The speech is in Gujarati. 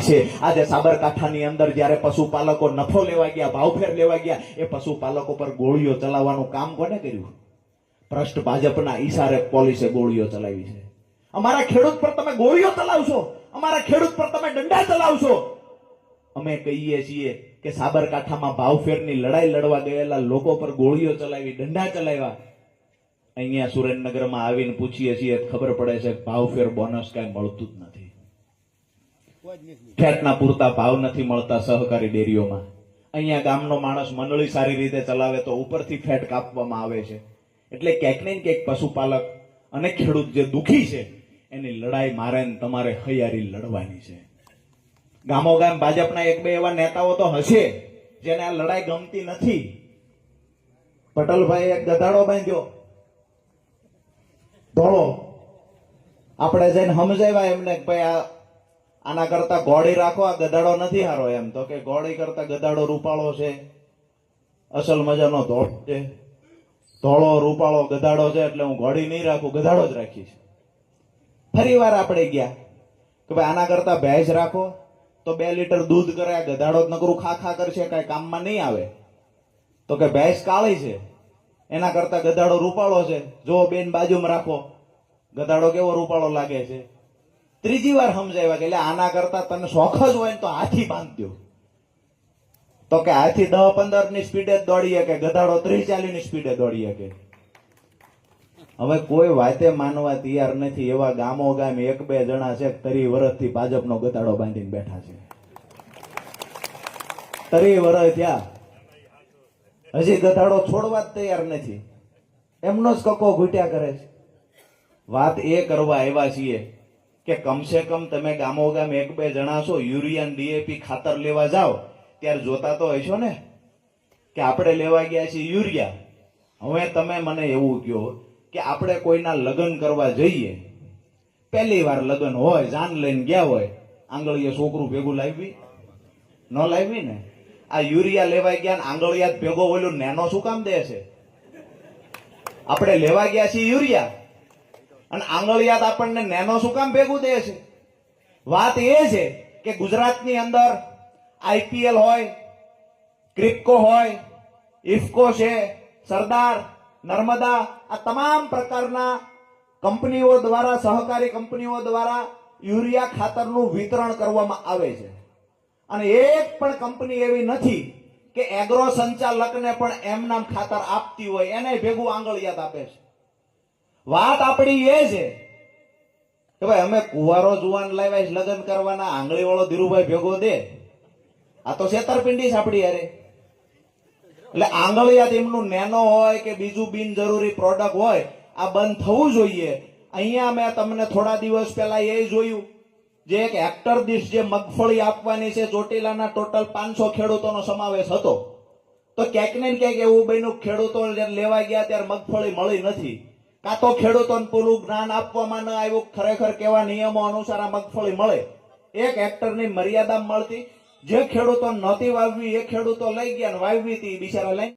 છે. આજે સાબરકાંઠાની અંદર જ્યારે પશુપાલકો નફો લેવા ગયા, ભાવફેર લેવા ગયા, એ પશુપાલકો પર ગોળીઓ ચલાવવાનું કામ કોને કર્યું? ભ્રષ્ટ ભાજપના ઈશારે પોલીસે ગોળીઓ ચલાવી છે. અમારા ખેડૂત પર તમે ગોળીઓ ચલાવશો. અમારા ખેડૂત પર તમે દંડા ચલાવશો. અમે કહીએ છીએ કે સાબરકાંઠામાં ભાવફેરની લડાઈ લડવા ગયેલા લોકો પર ગોળીઓ ચલાવી, દંડા ચલાવ્યા. અહીંયા સુરેન્દ્રનગરમાં આવીને પૂછીએ છીએ, ખબર પડે છે ભાવફેર બોનસ કાંઈ મળતું જ નથી. ફેટના પૂરતા ભાવ નથી મળતા સહકારી ડેરીઓમાં. અહીંયા ગામનો માણસ મંડળી સારી રીતે ચલાવે તો ઉપરથી ફેટ કાપવામાં આવે છે. એટલે ક્યાંક ને ક્યાંક પશુપાલક અને ખેડૂત જે દુખી છે, એની લડાઈ મારે તમારે હૈયારી લડવાની છે. ગામો ગામ ભાજપના એક બે એવા નેતાઓ તો હશે, જેને આ લડાઈ ગમતી નથી. પટલભાઈ એક ગધાડો બાંધ્યો. ધોળો આપણે જઈને સમજાવ્યા એમને ભાઈ આ આના કરતા ઘોડી રાખો, આ ગધાડો નથી હારો એમ. તો કે ઘોડી કરતા ગધાડો રૂપાળો છે. અસલ મજાનો ધોળ છે. ધોળો, રૂપાળો, ગધાડો છે એટલે હું ઘોડી નહીં રાખું, ગધાડો જ રાખીશ. ફરી વાર આપણે ગયા કે ભાઈ આના કરતા ભેંસ રાખો. તો બે લીટર દૂધ કરે, આ ગધાડો જ નકરું ખા ખા કરશે, કાંઈ કામમાં નહીં આવે. તો કે ભેંસ કાળી છે. એના કરતા ગધાડો રૂપાળો છે. જો બેન બાજુમાં રાખો. ગધાડો કેવો રૂપાળો લાગે છે. ત્રીજી વાર સમજાવ્યા કે એટલે આના કરતા તને શોખ જ હોય ને તો હાથી બાંધ્યો તો કે હાથી દસ પંદરની સ્પીડે દોડી શકે, ગધાડો ત્રીસ ચાલીસની સ્પીડે દોડી શકે. હવે કોઈ વાતે માનવા તૈયાર નથી, એવા ગામો ગામ એક બે જણા છે, તરી વર્ષથી ભાજપનો ગધાડો બાંધીને બેઠા છે. તરી વર્ષ થયા. હજી ગધાડો છોડવા જ તૈયાર નથી. એમનો જ કકો ઘૂટ્યા કરે છે. વાત એ કરવા આવ્યા છીએ. કે કમસે કમ તમે ગામો ગામ એક બે જણા છો, યુરિયા ડીએપી ખાતર લેવા જાઓ, ત્યારે જોતા તો હશો ને કે આપણે લેવા ગયા છીએ યુરિયા. હવે તમે મને એવું કહો કે આપણે કોઈના લગ્ન કરવા જઈએ. પહેલી વાર લગ્ન હોય, જાન લઈને ગયા હોય, આંગળીએ છોકરું ભેગું લાવી ન લાવી ને? આ યુરિયા લેવા ગયા આંગળિયા ભેગો ઓલું નેનો શું કામ દે છે? આપણે લેવા ગયા છીએ યુરિયા. અને આંગળિયાત આપણને નેનો શું કામ ભેગું દે છે? વાત એ છે કે ગુજરાતની અંદર આઈપીએલ હોય, ક્રિપકો હોય, ઇફકો છે, સરદાર, નર્મદા, આ તમામ પ્રકારના કંપનીઓ દ્વારા, સહકારી કંપનીઓ દ્વારા યુરિયા ખાતરનું વિતરણ કરવામાં આવે છે. અને એક પણ કંપની એવી નથી કે એગ્રો સંચાલકને પણ એમ નામ ખાતર આપતી હોય, એને ભેગું આંગળિયાત આપે છે. વાત આપણી એ છે કે ભાઈ, અમે કુવારો જુવાન લાવ્યા છે, લગ્ન કરવાના આંગળી વાળો ધીરુભાઈ ભેગો દે. આ તો છેતરપિંડી છે આપણી યારે એટલે આંગળિયાત એમનું નેનો હોય કે બીજું બિનજરૂરી પ્રોડક્ટ હોય, આ બંધ થવું જોઈએ. અહીંયા મેં તમને થોડા દિવસ પહેલા એ જોયું. જે એક હેક્ટર દીઠ જે મગફળી આપવાની છે, ચોટીલાના ટોટલ પાંચસો ખેડૂતોનો સમાવેશ હતો. તો ક્યાંક ને ક્યાંક એવું બન્યું ખેડૂતો લેવા ગયા ત્યારે મગફળી મળી નથી. કાં તો ખેડૂતોને પૂરું જ્ઞાન આપવામાં ન આવ્યું, ખરેખર કેવા નિયમો અનુસાર આ મગફળી મળે. એક હેક્ટરની મર્યાદા મળતી. જે ખેડૂતો નહોતી વાવવી, એ ખેડૂતો લઈ ગયા વાવવી હતી બિચારા લઈ